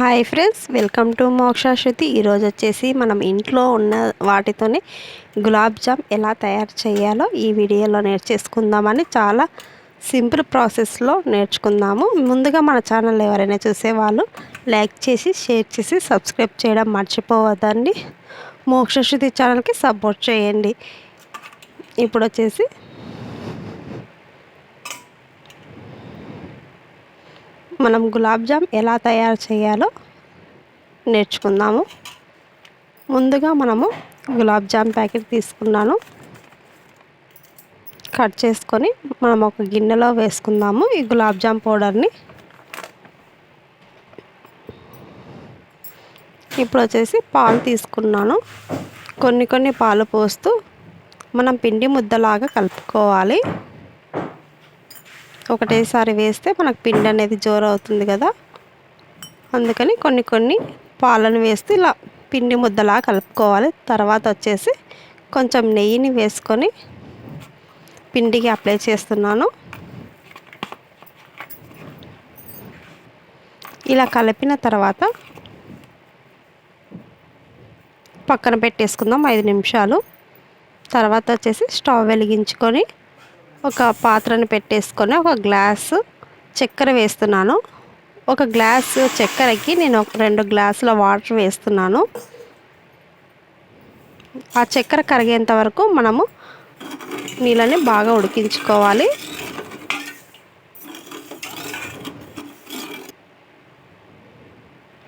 Hi friends welcome to Mokshashruti ఈరోజు వచ్చేసి మనం ఇంట్లో ఉన్న వాటితోనే గులాబ్ జామ్ ఎలా తయారు చేయాలో ఈ వీడియోలో నేర్చేసుకుందామని చాలా సింపుల్ ప్రాసెస్లో నేర్చుకుందాము. ముందుగా మన ఛానల్ ఎవరైనా చూసేవాళ్ళు లైక్ చేసి షేర్ చేసి సబ్స్క్రైబ్ చేయడం మర్చిపోవద్దండి. మోక్ష ఛానల్కి సపోర్ట్ చేయండి. ఇప్పుడు వచ్చేసి మనం గులాబ్ జామ్ ఎలా తయారు చేయాలో నేర్చుకుందాము. ముందుగా మనము గులాబ్ జామ్ ప్యాకెట్ తీసుకున్నాను. కట్ చేసుకొని మనం ఒక గిన్నెలో వేసుకుందాము ఈ గులాబ్ జామ్ పౌడర్ని. ఇప్పుడు వచ్చేసి పాలు తీసుకున్నాను. కొన్ని కొన్ని పాలు పోస్తూ మనం పిండి ముద్దలాగా కలుపుకోవాలి. ఒకటేసారి వేస్తే మనకు పిండి అనేది జోరు అవుతుంది కదా. అందుకని కొన్ని కొన్ని పాలను వేస్తే ఇలా పిండి ముద్దలా కలుపుకోవాలి. తర్వాత వచ్చేసి కొంచెం నెయ్యిని వేసుకొని పిండికి అప్లై చేస్తున్నాను. ఇలా కలిపిన తర్వాత పక్కన పెట్టేసుకుందాం ఐదు నిమిషాలు. తర్వాత వచ్చేసి స్టవ్ వెలిగించుకొని ఒక పాత్రను పెట్టేసుకొని ఒక గ్లాసు చక్కెర వేస్తున్నాను. ఒక గ్లాస్ చక్కెరకి నేను ఒక రెండు గ్లాసుల వాటర్ వేస్తున్నాను. ఆ చక్కెర కరిగేంత వరకు మనము నీళ్ళని బాగా ఉడికించుకోవాలి.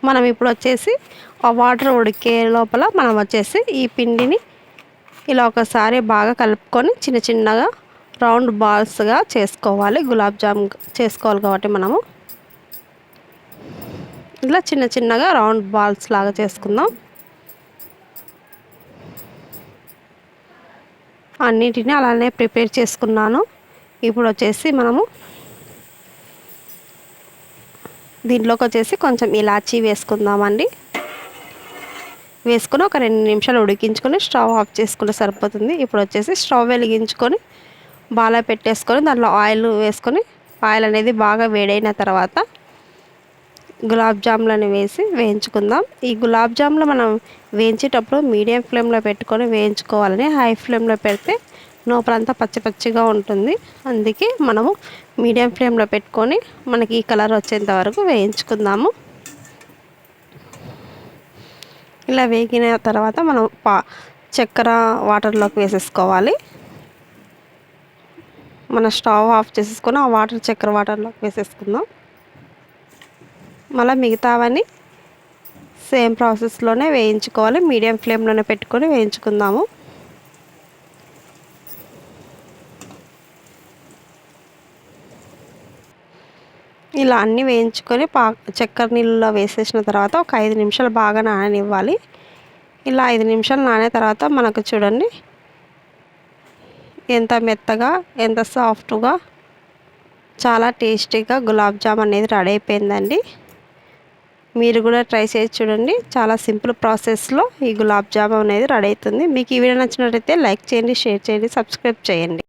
మనం ఇప్పుడు వచ్చేసి ఆ వాటర్ ఉడికే లోపల మనం వచ్చేసి ఈ పిండిని ఇలా ఒకసారి బాగా కలుపుకొని చిన్న చిన్నగా రౌండ్ బాల్స్గా చేసుకోవాలి. గులాబ్ జామ్ చేసుకోవాలి కాబట్టి మనము. ఇలా చిన్న చిన్నగా రౌండ్ బాల్స్ లాగా చేసుకుందాం. అన్నిటిని అలానే ప్రిపేర్ చేసుకున్నాను. ఇప్పుడు వచ్చేసి మనము దీంట్లోకి వచ్చేసి కొంచెం ఇలాచీ వేసుకుందామండి. వేసుకుని ఒక రెండు నిమిషాలు ఉడికించుకొని స్టవ్ ఆఫ్ చేసుకుంటే సరిపోతుంది. ఇప్పుడు వచ్చేసి స్టవ్ వెలిగించుకొని బాగా పెట్టేసుకొని దాంట్లో ఆయిల్ వేసుకొని ఆయిల్ అనేది బాగా వేడైన తర్వాత గులాబ్ జాములని వేసి వేయించుకుందాం. ఈ గులాబ్ జాములు మనం వేయించేటప్పుడు మీడియం ఫ్లేమ్లో పెట్టుకొని వేయించుకోవాలని హై ఫ్లేమ్లో పెడితే లోపలంతా పచ్చి పచ్చిగా ఉంటుంది. అందుకే మనము మీడియం ఫ్లేమ్లో పెట్టుకొని మనకి ఈ కలర్ వచ్చేంత వరకు వేయించుకుందాము. ఇలా వేగిన తర్వాత మనం పా చక్కెర వాటర్లోకి వేసేసుకోవాలి. మన స్టవ్ ఆఫ్ చేసేసుకొని ఆ వాటర్ చక్కెర వాటర్లోకి వేసేసుకుందాం. మళ్ళీ మిగతావన్నీ సేమ్ ప్రాసెస్లోనే వేయించుకోవాలి. మీడియం ఫ్లేమ్లోనే పెట్టుకొని వేయించుకుందాము. ఇలా అన్నీ వేయించుకొని పా చక్కెర నీళ్ళలో వేసేసిన తర్వాత ఒక ఐదు నిమిషాలు బాగా నాననివ్వాలి. ఇలా ఐదు నిమిషాలు నానే తర్వాత మనకు చూడండి ఎంత మెత్తగా ఎంత సాఫ్ట్గా చాలా టేస్టీగా గులాబ్ జామ్ అనేది రెడీ అయిపోయిందండి. మీరు కూడా ట్రై చేసి చూడండి. చాలా సింపుల్ ప్రాసెస్లో ఈ గులాబ్ జామ్ అనేది రెడీ అవుతుంది. మీకు ఈ వీడియో నచ్చినట్లయితే లైక్ చేయండి షేర్ చేయండి సబ్స్క్రైబ్ చేయండి.